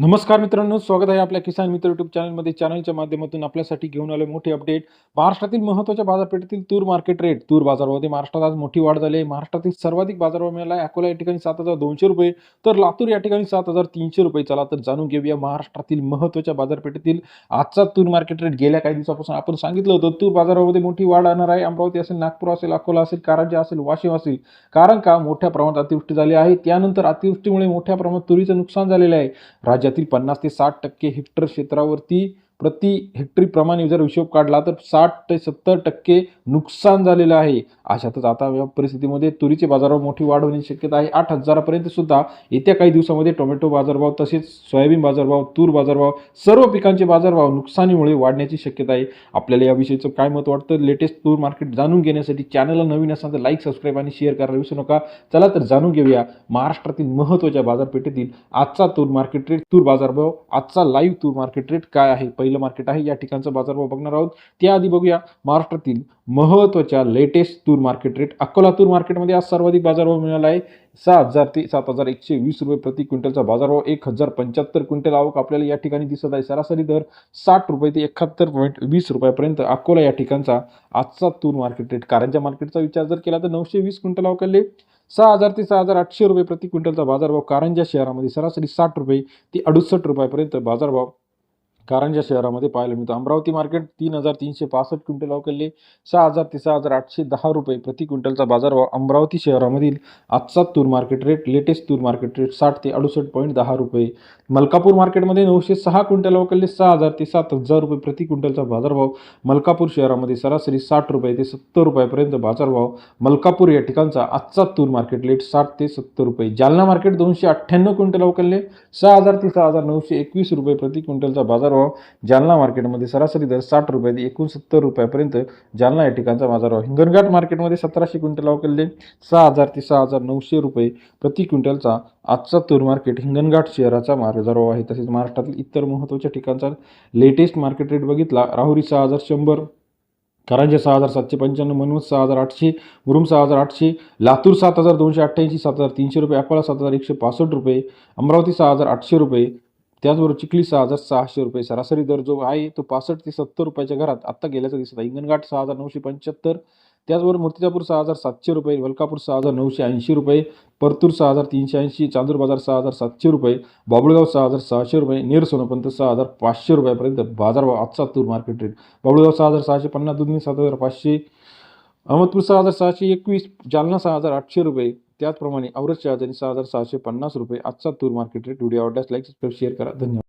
नमस्कार मित्रांनो स्वागत आहे आपल्या किसान मित्र युट्यूब चॅनलमध्ये चॅनलच्या माध्यमातून आपल्यासाठी घेऊन आले मोठे अपडेट महाराष्ट्रातील महत्त्वाच्या बाजारपेठेतील तूर मार्केट रेट तूर बाजारामध्ये महाराष्ट्रात आज मोठी वाढ झाली आहे. महाराष्ट्रातील सर्वाधिक बाजारभाव मिळाला आहे. अकोला या ठिकाणी सात हजार दोनशे रुपये तर लातूर या ठिकाणी सात हजार तीनशे रुपये. चला तर जाणून घेऊया महाराष्ट्रातील महत्त्वाच्या बाजारपेठेतील आजचा तूर मार्केट रेट गेल्या काही दिवसापासून आपण सांगितलं होतं तूर बाजारामध्ये मोठी वाढ आणणार आहे. अमरावती असेल नागपूर असेल अकोला असेल कारंजा असेल वाशिम असेल. कारण का? मोठ्या प्रमाणात अतिवृष्टी झाली आहे. त्यानंतर अतिवृष्टीमुळे मोठ्या प्रमाणात तुरीचं नुकसान झालेलं आहे. राज्यात राज्यातील पन्नास ते साठ टक्के हेक्टर क्षेत्रावरती प्रति हेक्टरी प्रमाणे जर हिशोब काढला तर साठ ते सत्तर टक्के नुकसान झालेलं आहे. अशातच आता या परिस्थितीमध्ये तुरीचे बाजारभाव मोठी वाढ होण्याची शक्यता आहे. आठ हजारापर्यंत सुद्धा येत्या काही दिवसामध्ये टोमॅटो बाजारभाव तसेच सोयाबीन बाजारभाव तूर बाजारभाव सर्व पिकांचे बाजारभाव नुकसानीमुळे वाढण्याची शक्यता आहे. आपल्याला याविषयीचं काय मत वाटतं? लेटेस्ट तूर मार्केट जाणून घेण्यासाठी चॅनलला नवीन असाल तर लाईक सबस्क्राईब आणि शेअर करायला विसरू नका. चला तर जाणून घेऊया महाराष्ट्रातील महत्त्वाच्या बाजारपेठेतील आजचा तूर मार्केट रेट तूर बाजारभाव आजचा लाईव्ह तूर मार्केट रेट काय आहे? पहिले मार्केट आहे. या ठिकाणचा बाजारभाव बघणार आहोत. त्याआधी बघूया महाराष्ट्रातील महत्त्वाच्या लेटेस्ट तूर मार्केट रेट अकोला तूर मार्केटमध्ये आज सर्वाधिक बाजारभाव मिळाला आहे. सहा हजार ते सात हजार एकशे वीस रुपये प्रति क्विंटलचा बाजारभाव एक हजार पंच्याहत्तर क्विंटल आवक आपल्याला या ठिकाणी दिसत आहे. सरासरी दर साठ रुपये ते एकाहत्तर पॉईंट वीस रुपयापर्यंत अकोला या ठिकाणचा आजचा तूर मार्केट रेट कारंजा मार्केटचा विचार जर केला तर नऊशे वीस क्विंटल अवकाले सहा हजार ते सहा हजार आठशे रुपये प्रति क्विंटलचा बाजारभाव कारंजा शहरामध्ये सरासरी साठ रुपये ते अडुसष्ट रुपयापर्यंत बाजारभाव कारंजा शहरामध्ये पाहायला मिळतो. अमरावती मार्केट तीन हजार तीनशे पासष्ट क्विंटल अवकलले सहा हजार ते सहा हजार आठशे दहा रुपये प्रति क्विंटलचा बाजारभाव अमरावती शहरामधील आजचा तूर मार्केट रेट लेटेस्ट तूर मार्केट रेट साठ ते अडुसष्ट पॉईंट दहा रुपये. मलकापूर मार्केटमध्ये नऊशे सहा क्विंटल अवकलले सहा हजार ते सात हजार रुपये प्रति क्विंटलचा बाजारभाव मलकापूर शहरामध्ये सरासरी साठ रुपये ते सत्तर रुपयापर्यंत बाजारभाव मलकापूर या ठिकाणचा आजचा तूर मार्केट रेट साठ ते सत्तर रुपये. जालना मार्केट दोनशे अठ्ठ्याण्णव क्विंटल अवकलले सहा हजार ते सहा हजार नऊशे एकवीस रुपये प्रति क्विंटलचा बाजारभाव जालना मार्केटमध्ये सरासरी दर साठ रुपये ते एकोणसत्तर रुपयापर्यंत जालना या ठिकाणचा बाजारभाव हिंगणघाट मार्केटमध्ये सतराशे क्विंटल अवकलले सहा हजार ते सहा हजार नऊशे रुपये प्रति क्विंटलचा आजचा तूर मार्केट हिंगणघाट शहराचा बाजारभाव आहे. तसेच महाराष्ट्रातील इतर महत्त्वाच्या ठिकाणचा लेटेस्ट मार्केट रेट बघितला. राहुरी सहा हजार शंभर कारंजे सहा हजार सातशे पंच्याण्णव मनवत सहा हजार आठशे मुरुम सहा हजार आठशे लातूर सात हजार दोनशे अठ्ठ्याऐंशी सात हजार तीनशे रुपये अकोला सात हजार एकशे पासष्ट रुपये अमरावती सहा हजार आठशे रुपये त्याचबरोबर चिखली सहा हजार सहाशे रुपये सरासरी दर जो आहे तो पासष्ट ते सत्तर रुपयाच्या घरात आत्ता गेल्याचं दिसत आहे हिंगणघाट सहा हजार नऊशे पंच्याहत्तर त्याचबरोबर मूर्तिजापूर सहा हजार सातशे रुपये वलकापूर सहा हजार नऊशे ऐंशी रुपये परतूर सहा हजार तीनशे ऐंशी चांदूर बाजार सहा हजार सातशे रुपये बाबुळगाव सहा हजार सहाशे रुपये नेर सोनोपंत सहा हजार पाचशे रुपयापर्यंत बाजारभाव आजचा तूर मार्केट रेट बाबुळगाव सहा हजार सहाशे पन्नास दुधनी सात हजार पाचशे अहमदपूर सहा हजार सहाशे एकवीस जालना सहा हजार आठशे रुपये त्याचप्रमाणे औरत शहाजानी सहा हजार सहाशे पन्नास रुपये आजचा तूर मार्केट रेट व्हिडिओ आवडल्यास लाईक सबस्क्राईब शेअर करा. धन्यवाद.